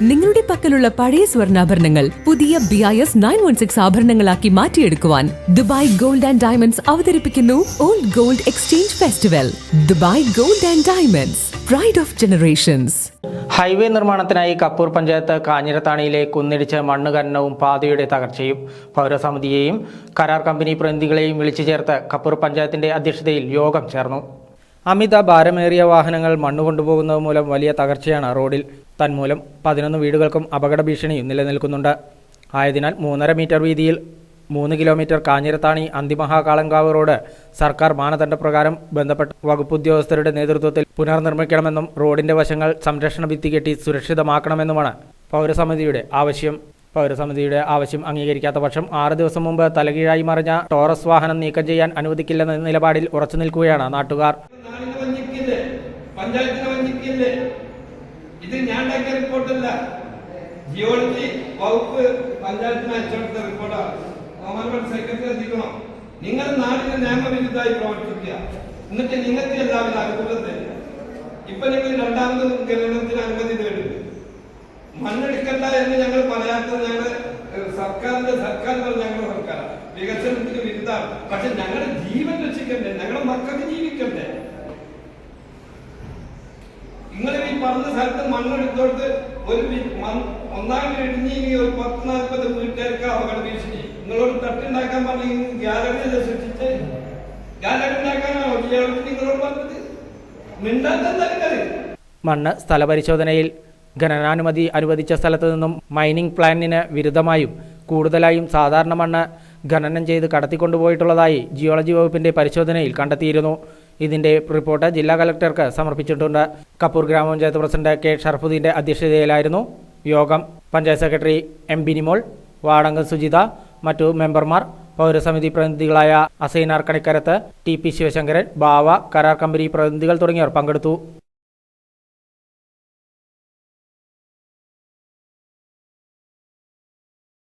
നിങ്ങളുടെ പക്കലുള്ള പഴയ സ്വർണാഭരണങ്ങൾ പുതിയ B I S nine one six ആഭരണങ്ങളാക്കി മാറ്റിയെടുക്കുവാൻ ദുബായ് ഗോൾഡ് ആൻഡ് ഡയമണ്ട്സ് അവതരിപ്പിക്കുന്നു old gold exchange festival Dubai gold and diamonds pride of generations highway നിർമ്മാണത്തിനായി കപ്പൂർ പഞ്ചായത്ത് കാഞ്ഞിരത്താണിയിലെ കുന്നിടിച്ച മണ്ണുകരണവും പാതയുടെ തകർച്ചയും പൗരസമിതിയെയും കരാർ കമ്പനി പ്രതിനിധികളെയും വിളിച്ചു ചേർത്ത് കപ്പൂർ പഞ്ചായത്തിന്റെ അധ്യക്ഷതയിൽ യോഗം ചേർന്നു. അമിത ഭാരമേറിയ വാഹനങ്ങൾ മണ്ണ് കൊണ്ടുപോകുന്നത് മൂലം വലിയ തകർച്ചയാണ് റോഡിൽ. തന്മൂലം പതിനൊന്ന് വീടുകൾക്കും അപകട ഭീഷണിയും നിലനിൽക്കുന്നുണ്ട്. ആയതിനാൽ മൂന്നര മീറ്റർ വീതിയിൽ മൂന്ന് കിലോമീറ്റർ കാഞ്ഞിരത്താണി അന്തിമഹാകാളങ്കാവ് റോഡ് സർക്കാർ മാനദണ്ഡപ്രകാരം ബന്ധപ്പെട്ട വകുപ്പ് ഉദ്യോഗസ്ഥരുടെ നേതൃത്വത്തിൽ പുനർനിർമ്മിക്കണമെന്നും റോഡിന്റെ വശങ്ങൾ സംരക്ഷണ ഭിത്തി കെട്ടി സുരക്ഷിതമാക്കണമെന്നുമാണ് പൗരസമിതിയുടെ ആവശ്യം. പൗരസമിതിയുടെ ആവശ്യം അംഗീകരിക്കാത്ത പക്ഷം ആറ് ദിവസം മുമ്പ് തലകീഴായി മറിഞ്ഞ ടോറസ് വാഹനം നീക്കം ചെയ്യാൻ അനുവദിക്കില്ലെന്ന നിലപാടിൽ ഉറച്ചു നിൽക്കുകയാണ് നാട്ടുകാർ. ഇത് റിപ്പോർട്ടല്ല. ഗവൺമെന്റ് സെക്രട്ടറി നിങ്ങൾ നാടിന് നിയമവിരുദ്ധമായി പ്രവർത്തിക്കുക. എന്നിട്ട് നിങ്ങൾക്ക് എല്ലാവരും അനുകൂലം ഇപ്പൊ നിങ്ങൾ രണ്ടാമത് എന്ന് ഞങ്ങൾ പറയാത്തത് ഞങ്ങളുടെ സർക്കാരിന്റെ സർക്കാർ ഞങ്ങളുടെ സർക്കാരാണ് വികസനത്തിന് വിരുദ്ധമാണ് പക്ഷെ ഞങ്ങളുടെ ജീവൻ രക്ഷിക്കണ്ടേ? ഞങ്ങളുടെ മക്കൾക്ക് ജീവിക്കണ്ടേ? നിങ്ങൾ ഈ പറഞ്ഞ സ്ഥലത്ത് മണ്ണെടുത്തോട്ട് ഒരു ഒന്നാം ഇടിഞ്ഞ് ഒരു പത്ത് നാൽപ്പത് വീട്ടുകാർക്ക് അപകട ഭീഷണി നിങ്ങളോട് തട്ടുണ്ടാക്കാൻ പറഞ്ഞു അല്ലേ സൃഷ്ടിച്ച് ഗ്യാലറി ഉണ്ടാക്കാനാണോ? നിങ്ങളോട് പറഞ്ഞത്. മിണ്ടാത്ത മണ്ണ് സ്ഥലപരിശോധനയിൽ ഖനനാനുമതി അനുവദിച്ച സ്ഥലത്ത് നിന്നും മൈനിങ് പ്ലാനിന് വിരുദ്ധമായും കൂടുതലായും സാധാരണ മണ്ണ് ഖനനം ചെയ്ത് കടത്തിക്കൊണ്ടുപോയിട്ടുള്ളതായി ജിയോളജി വകുപ്പിന്റെ പരിശോധനയിൽ കണ്ടെത്തിയിരുന്നു. ഇതിന്റെ റിപ്പോർട്ട് ജില്ലാ കലക്ടർക്ക് സമർപ്പിച്ചിട്ടുണ്ട്. കപ്പൂർ ഗ്രാമപഞ്ചായത്ത് പ്രസിഡന്റ് കെ ഷർഫുദ്ദീന്റെ അധ്യക്ഷതയിലായിരുന്നു യോഗം. പഞ്ചായത്ത് സെക്രട്ടറി എം ബിനിമോൾ വാർഡംഗം സുജിത മറ്റു മെമ്പർമാർ പൗരസമിതി പ്രതിനിധികളായ അസൈനാർ കണിക്കരത്ത് ടി പി ശിവശങ്കരൻ ബാവ കരാർ കമ്പനി പ്രതിനിധികൾ തുടങ്ങിയവർ പങ്കെടുത്തു.